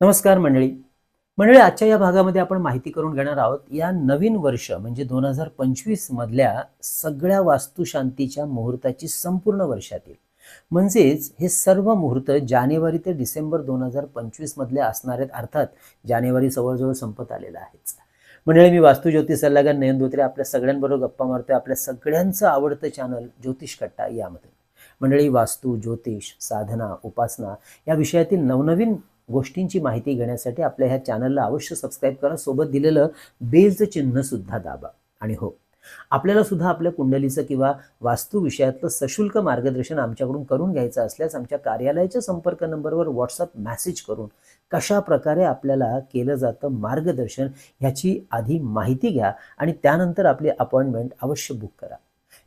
नमस्कार मंडळी. मंडळी आजच्या या भागामध्ये आपण माहिती करून घेणार आहोत या नवीन वर्ष म्हणजे दोन हजार पंचवीस मधल्या सगळ्या वास्तुशांतीच्या मुहूर्ताची संपूर्ण वर्षातील. म्हणजेच हे सर्व मुहूर्त जानेवारी ते डिसेंबर दोन हजार पंचवीस मधले असणार आहेत अर्थात जानेवारी जवळजवळ संपत आलेला आहेच. मंडळी मी वास्तू ज्योतिष सल्लागार नयन धोत्रे आपल्या सगळ्यांबरोबर गप्पा मारतोय आपल्या सगळ्यांचं आवडतं चॅनल ज्योतिष कट्टा यामध्ये मंडळी वास्तू ज्योतिष साधना उपासना या विषयातील नवनवीन गोष्टींची माहिती घेण्यासाठी आपल्या ह्या चॅनलला अवश्य सबस्क्राईब करा. सोबत दिलेलं बेलचं चिन्ह सुद्धा दाबा. आणि हो आपल्याला सुद्धा आपल्या कुंडलीचं किंवा वास्तुविषयातलं सशुल्क मार्गदर्शन आमच्याकडून करून घ्यायचं असल्यास आमच्या कार्यालयाच्या संपर्क नंबरवर व्हॉट्सअप मेसेज करून कशा प्रकारे आपल्याला केलं जातं मार्गदर्शन ह्याची आधी माहिती घ्या आणि त्यानंतर आपली अपॉइंटमेंट अवश्य बुक करा.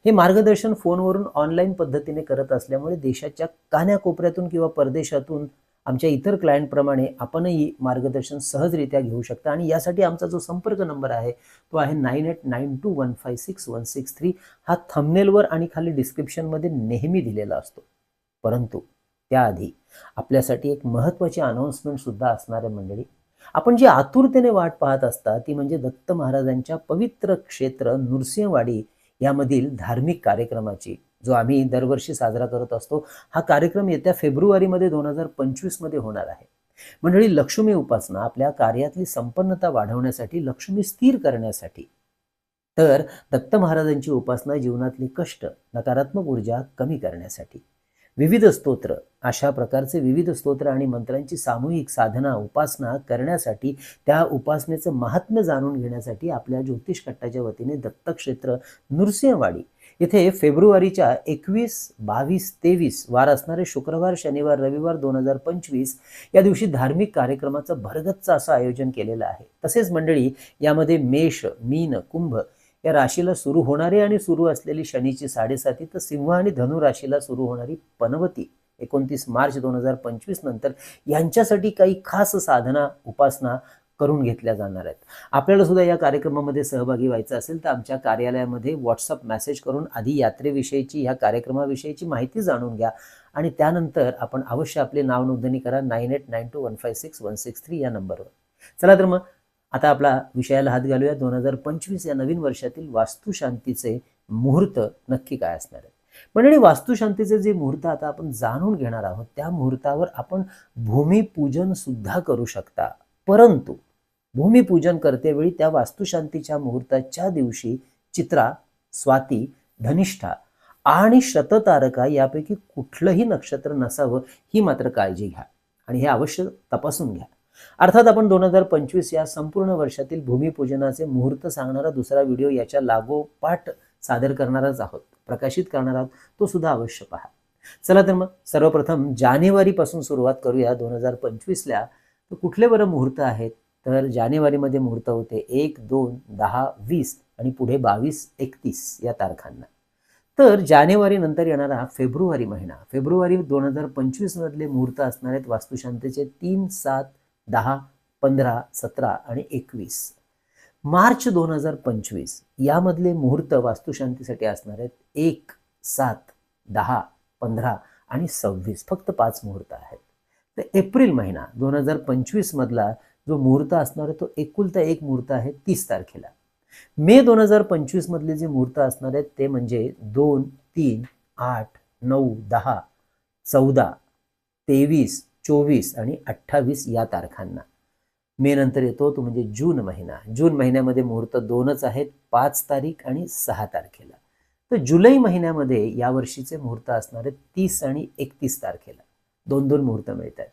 हे मार्गदर्शन फोनवरून ऑनलाईन पद्धतीने करत असल्यामुळे देशाच्या कान्याकोपऱ्यातून किंवा परदेशातून आमच्या इतर क्लायंटप्रमाणे आपणही मार्गदर्शन सहजरित्या घेऊ शकता. आणि यासाठी आमचा जो संपर्क नंबर आहे तो आहे nine eight nine two one five six one six three हा थंबनेलवर आणि खाली डिस्क्रिप्शनमध्ये नेहमी दिलेला असतो. परंतु त्याआधी आपल्यासाठी एक महत्त्वाची अनाऊन्समेंटसुद्धा असणारे मंडळी. आपण जी आतुरतेने वाट पाहत असता ती म्हणजे दत्त महाराजांच्या पवित्र क्षेत्र नृसिंहवाडी यामधील धार्मिक कार्यक्रमाची. जो आम्ही दरवर्षी साजरा करत असतो हा कार्यक्रम येत्या फेब्रुवारीमध्ये दोन हजार पंचवीसमध्ये होणार आहे. मंडळी लक्ष्मी उपासना आपल्या कार्यातली संपन्नता वाढवण्यासाठी लक्ष्मी स्थिर करण्यासाठी. तर दत्त महाराजांची उपासना जीवनातली कष्ट नकारात्मक ऊर्जा कमी करण्यासाठी. विविध स्तोत्र अशा प्रकारचे विविध स्तोत्र आणि मंत्रांची सामूहिक साधना उपासना करण्यासाठी त्या उपासनेचं महात्म्य जाणून घेण्यासाठी आपल्या ज्योतिष कट्टाच्या वतीने दत्तक्षेत्र नृसिंहवाडी इथे फेब्रुवारीच्या एकवीस बावीस तेवीस वार असणारे शुक्रवार शनिवार रविवार दोन हजार पंचवीस या दिवशी धार्मिक कार्यक्रमाचं भरगच्च असं आयोजन केलेलं आहे. तसेच मंडळी यामध्ये मेष मीन कुंभ या राशीला सुरू होणारी आणि सुरू असलेली शनीची साडेसाती तर सिंह आणि धनु राशीला सुरू होणारी पनवती एकोणतीस मार्च दोन हजार पंचवीस नंतर यांच्यासाठी काही खास साधना उपासना करून घेतल्या जाणार आहेत. आपल्याला सुद्धा या कार्यक्रमामध्ये सहभागी व्हायचं असेल तर आमच्या कार्यालयामध्ये व्हॉट्सअप मेसेज करून आधी यात्रेविषयीची ह्या कार्यक्रमाविषयीची माहिती जाणून घ्या. आणि त्यानंतर आपण अवश्य आपले नाव नोंदणी करा nine eight nine two one five six one six three या नंबरवर. चला तर मग आता आपला विषयाला हात घालूया. दोन हजार पंचवीस या नवीन वर्षातील वास्तुशांतीचे मुहूर्त नक्की काय असणार आहेत? मंडळी वास्तुशांतीचे जे मुहूर्त आता आपण जाणून घेणार आहोत त्या मुहूर्तावर आपण भूमिपूजन सुद्धा करू शकता. परंतु भूमिपूजन करतेवेळी त्या वास्तुशांतीच्या मुहूर्ताच्या दिवशी चित्रा स्वाती धनिष्ठा आणि शततारका यापैकी कुठलंही नक्षत्र नसावं ही मात्र काळजी घ्या आणि हे अवश्य तपासून घ्या. अर्थात आपण दोन हजार पंचवीस या संपूर्ण वर्षातील भूमिपूजनाचे मुहूर्त सांगणारा दुसरा व्हिडिओ याच्या लागोपाठ सादर करणारच आहोत. प्रकाशित करणार आहोत तो सुद्धा अवश्य पहा. चला तर मग सर्वप्रथम जानेवारीपासून सुरुवात करूया दोन हजार पंचवीसला कुठले बरं मुहूर्त आहेत? तर जानेवारीमध्ये मुहूर्त होते एक दोन दहा वीस आणि पुढे बावीस एकतीस या तारखांना. तर जानेवारी नंतर येणारा फेब्रुवारी महिना. फेब्रुवारी दोन हजार पंचवीसमधले मुहूर्त असणार आहेत वास्तुशांतीचे तीन सात दहा पंधरा सतरा आणि एकवीस. मार्च दोन हजार पंचवीस यामधले मुहूर्त वास्तुशांतीसाठी असणार आहेत एक सात दहा पंधरा आणि सव्वीस. फक्त पाच मुहूर्त आहेत. तर एप्रिल महिना दोन हजार पंचवीसमधला जो मुहूर्त असणार आहे तो एकुलता एक मुहूर्त आहे तीस तारखेला. मे दोन हजार पंचवीसमधले जे मुहूर्त असणार आहेत ते म्हणजे दोन तीन आठ नऊ दहा चौदा तेवीस चोवीस आणि अठ्ठावीस या तारखांना. मे नंतर येतो तो म्हणजे जून महिना. जून महिन्यामध्ये मुहूर्त दोनच आहेत पाच तारीख आणि सहा तारखेला. तर जुलै महिन्यामध्ये यावर्षीचे मुहूर्त असणार आहेत तीस आणि एकतीस तारखेला. दोन दोन मुहूर्त मिळत आहेत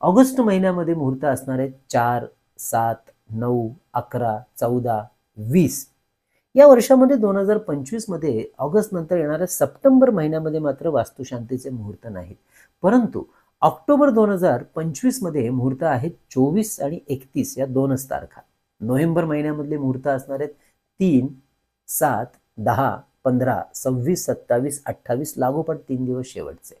ऑगस्ट महिन्यामध्ये मुहूर्त असणारे चार सात नऊ अकरा चौदा वीस या वर्षामध्ये दोन हजार पंचवीसमध्ये ऑगस्ट नंतर येणाऱ्या सप्टेंबर महिन्यामध्ये मात्र वास्तुशांतीचे मुहूर्त नाहीत. परंतु ऑक्टोबर दोन हजार पंचवीसमध्ये मुहूर्त आहेत चोवीस आणि एकतीस या दोनच तारखा. नोव्हेंबर महिन्यामधले मुहूर्त असणार आहेत तीन सात दहा पंधरा सव्वीस सत्तावीस अठ्ठावीस लागोपाठ तीन दिवस शेवटचे.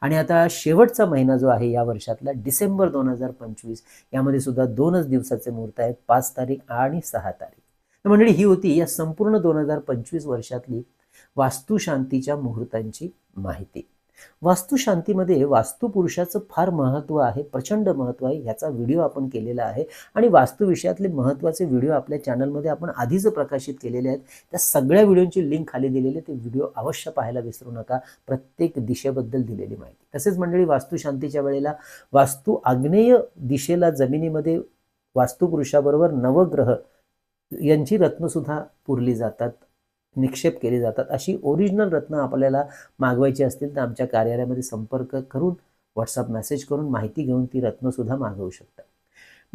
आणि आता शेवटचा महिना जो आहे या वर्षातला डिसेंबर दोन हजार पंचवीस यामध्ये सुद्धा दोनच दिवसाचे मुहूर्त आहेत पाच तारीख आणि सहा तारीख. मंडळी ही होती या संपूर्ण दोन हजार पंचवीस वर्षातली वास्तुशांतीच्या मुहूर्तांची माहिती. वास्तुशांतीमध्ये वास्तुपुरुषाचं फार महत्त्व आहे प्रचंड महत्त्व आहे. ह्याचा व्हिडिओ आपण केलेला आहे. आणि वास्तुविषयातले महत्त्वाचे व्हिडिओ आपल्या चॅनलमध्ये आपण आधीच प्रकाशित केलेले आहेत. त्या सगळ्या व्हिडिओची लिंक खाली दिलेली ते व्हिडिओ अवश्य पाहायला विसरू नका. प्रत्येक दिशेबद्दल दिलेली माहिती. तसेच मंडळी वास्तुशांतीच्या वेळेला वास्तू आग्नेय दिशेला जमिनीमध्ये वास्तुपुरुषाबरोबर नवग्रह यांची रत्नसुद्धा पुरली जातात. निक्षेप केले जातात. अशी ओरिजिनल रत्न आपल्याला मागवायची असतील तर आमच्या कार्यालयामध्ये संपर्क करून व्हॉट्सअप मेसेज करून माहिती घेऊन ती रत्नसुद्धा मागवू शकता.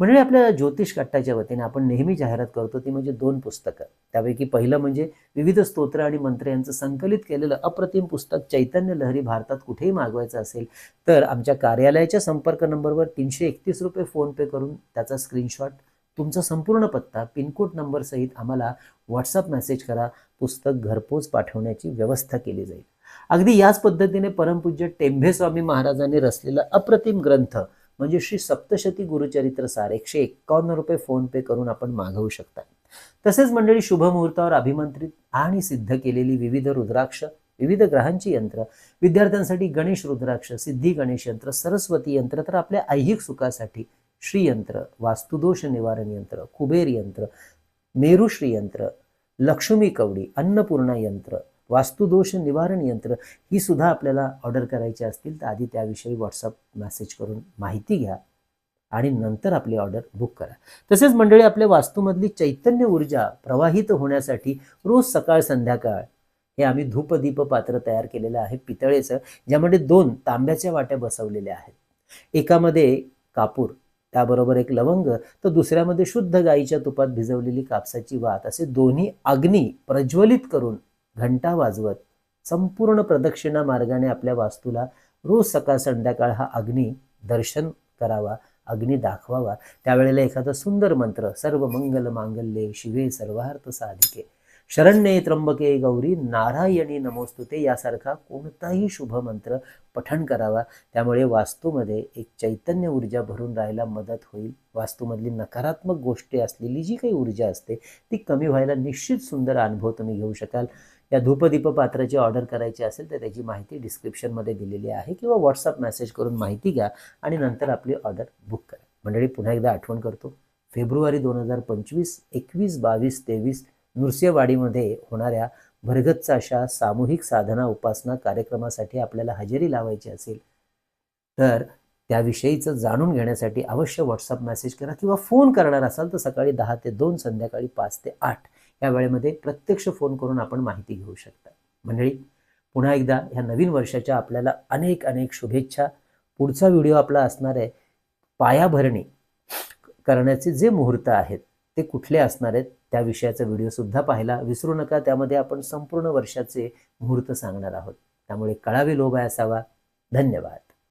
म्हणजे आपल्या ज्योतिष कट्टाच्या वतीने आपण नेहमी जाहिरात करतो ती म्हणजे दोन पुस्तकं. त्यापैकी पहिलं म्हणजे विविध स्तोत्र आणि मंत्र यांचं संकलित केलेलं अप्रतिम पुस्तक चैतन्य लहरी भारतात कुठेही मागवायचं असेल तर आमच्या कार्यालयाच्या संपर्क नंबरवर तीनशे एकतीस रुपये फोनपे करून त्याचा स्क्रीनशॉट तुमचा संपूर्ण पत्ता पिनकोड नंबरसहित आम्हाला व्हॉट्सअप मेसेज करा. पुस्तक घरपोच पाठवण्याची व्यवस्था केली जाईल. अगदी याच पद्धतीने परमपूज्य टेंभे स्वामी महाराजांनी रचलेला अप्रतिम ग्रंथ म्हणजे श्री सप्तशती गुरुचरित्र सार एकशे एक्कावन्न रुपये फोन पे करून आपण मागवू शकता. तसेच मंडळी शुभमुहूर्तावर अभिमंत्रित आणि सिद्ध केलेली विविध रुद्राक्ष विविध ग्रहांची यंत्र विद्यार्थ्यांसाठी गणेश रुद्राक्ष सिद्धी गणेश यंत्र सरस्वती यंत्र तर आपल्या ऐहिक सुखासाठी श्रीयंत्र वास्तुदोष निवारण यंत्र कुबेर यंत्र मेरुश्रीयंत्र लक्ष्मी कवडी अन्नपूर्णा यंत्र वास्तुदोष निवारण यंत्र ही सुद्धा आपल्याला ऑर्डर करायची असतील तर आधी त्याविषयी व्हॉट्सअप मेसेज करून माहिती घ्या आणि नंतर आपली ऑर्डर बुक करा. तसेच मंडळी आपल्या वास्तूमधली चैतन्य ऊर्जा प्रवाहित होण्यासाठी रोज सकाळ संध्याकाळ हे आम्ही धूपदीप पात्र तयार केलेलं आहे पितळेचं ज्यामध्ये दोन तांब्याच्या वाट्या बसवलेल्या आहेत. एकामध्ये कापूर त्याबरोबर एक लवंग तर दुसऱ्यामध्ये शुद्ध गाईच्या तुपात भिजवलेली कापसाची वात असे दोन्ही अग्नी प्रज्वलित करून घंटा वाजवत संपूर्ण प्रदक्षिणा मार्गाने आपल्या वास्तूला रोज सकाळ संध्याकाळ हा अग्नी दर्शन करावा अग्नी दाखवावा. त्यावेळेला एखादा सुंदर मंत्र सर्व मंगल मांगल्ये शिवे सर्वार्थ साधिके. शरण्ये त्र्यंबके गौरी नारायणी नमोस्तुते. यासारखा कोणताही शुभ मंत्र पठण करावा. त्यामुळे वास्तूमध्ये एक चैतन्य ऊर्जा भरून राहायला मदत होईल. वास्तूमधली नकारात्मक गोष्टी असलेली जी काही ऊर्जा असते ती कमी व्हायला निश्चित सुंदर अनुभव तुम्ही घेऊ शकाल. या धूपदीप पात्राची ऑर्डर करायची असेल तर त्याची माहिती डिस्क्रिप्शनमध्ये दिलेली आहे किंवा व्हॉट्सअप मेसेज करून माहिती घ्या आणि नंतर आपली ऑर्डर बुक करा. मंडळी पुन्हा एकदा आठवण करतो. फेब्रुवारी दोन हजार पंचवीस एकवीस बावीस तेवीस नृसिंहवाडीमध्ये होणाऱ्या भरगच्च अशा सामूहिक साधना उपासना कार्यक्रमासाठी आपल्याला हजेरी लावायची असेल तर त्याविषयीचं जाणून घेण्यासाठी अवश्य व्हॉट्सअप मेसेज करा किंवा फोन करणार असाल तर सकाळी दहा ते दोन संध्याकाळी पाच ते आठ या वेळेमध्ये प्रत्यक्ष फोन करून आपण माहिती घेऊ शकता. मंडळी पुन्हा एकदा ह्या नवीन वर्षाच्या आपल्याला अनेक अनेक शुभेच्छा. पुढचा व्हिडिओ आपला असणार आहे पायाभरणी करण्याचे जे मुहूर्त आहेत ते कुठले असणार आहेत त्या विषयाचा व्हिडिओसुद्धा पाहायला विसरू नका त्यामध्ये आपण संपूर्ण वर्षाचे मुहूर्त सांगणार आहोत. त्यामुळे कळावे लोभ असावा. धन्यवाद.